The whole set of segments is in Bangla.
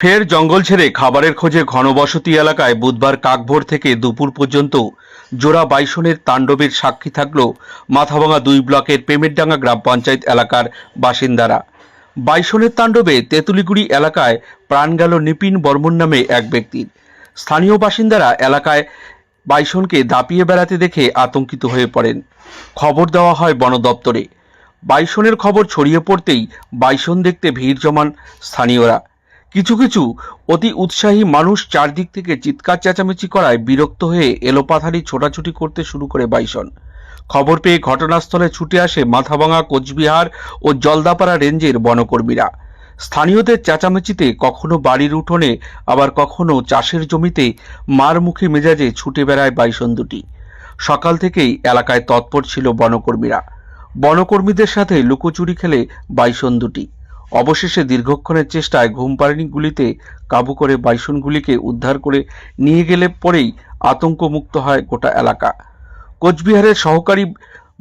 ফের জঙ্গল ছেড়ে খাবারের খোঁজে ঘনবসতি এলাকায় বুধবার কাকভোর থেকে দুপুর পর্যন্ত জোড়া বাইসনের তাণ্ডবের সাক্ষী থাকল মাথাভাঙা দুই ব্লকের পেমেরডাঙ্গা গ্রাম পঞ্চায়েত এলাকার বাসিন্দারা। বাইসনের তাণ্ডবে তেঁতুলিগুড়ি এলাকায় প্রাণ গেল নিপিন বর্মন নামে এক ব্যক্তির। স্থানীয় বাসিন্দারা এলাকায় বাইসনকে দাপিয়ে বেড়াতে দেখে আতঙ্কিত হয়ে পড়েন। খবর দেওয়া হয় বন দপ্তরে। বাইসনের খবর ছড়িয়ে পড়তেই বাইসন দেখতে ভিড় জমান স্থানীয়রা। কিছু কিছু অতি উৎসাহী মানুষ চারদিক থেকে চিৎকার চেঁচামেচি করায় বিরক্ত হয়ে এলোপাথারি ছোটাছুটি করতে শুরু করে বাইসন। খবর পেয়ে ঘটনাস্থলে ছুটে আসে মাথাভাঙা কোচবিহার ও জলদাপাড়া রেঞ্জের বনকর্মীরা। স্থানীয়দের চেঁচামেচিতে কখনো বাড়ির উঠোনে, আবার কখনো চাষের জমিতে মার মুখে মেজাজে ছুটে বেড়ায় বাইসন দুটি। সকাল থেকেই এলাকায় তৎপর ছিল বনকর্মীরা। বনকর্মীদের সাথে লুকোচুরি খেলে বাইসন দুটি। অবশেষে দীর্ঘক্ষণের চেষ্টায় ঘুম পাড়ানি গুলিতে, কাবু করে বাইসনগুলিকে উদ্ধার করে নিয়ে গেলে পরেই আতঙ্কমুক্ত হয় গোটা এলাকা। কোচবিহারের সহকারী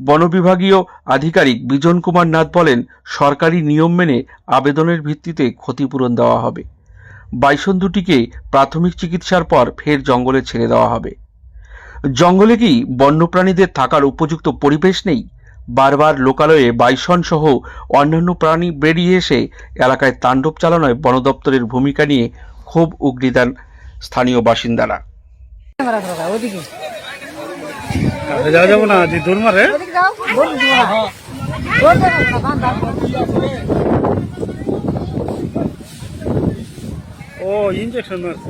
বনবিভাগীয় আধিকারিক বিজন কুমার নাথ বলেন, সরকারি নিয়ম মেনে আবেদনের ভিত্তিতে ক্ষতিপূরণ দেওয়া হবে। বাইসন দুটিকে প্রাথমিক চিকিৎসার পর ফের জঙ্গলে ছেড়ে দেওয়া হবে। জঙ্গলে কি বন্যপ্রাণীদের থাকার উপযুক্ত পরিবেশ নেই? বারবার লোকালয়ে বাইসন সহ অন্যান্য প্রাণী বেরিয়ে এসে এলাকায় তাণ্ডব চালানোয় বন দপ্তরের ভূমিকা নিয়ে ক্ষোভ উগড়ি দেন স্থানীয় বাসিন্দারা। মারা দরকার ওদিকে কাছে যাওয়া যাব না? যে দৌড় মারে ওদিকে যাও বল দিও না বল দেবো না বান্দা ও ইঞ্জেকশন মারছে।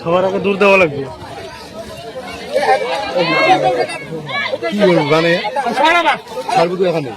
সবার আগে দূর দেওয়া লাগবে। কি মানে? ছাড়বো তো এখানে।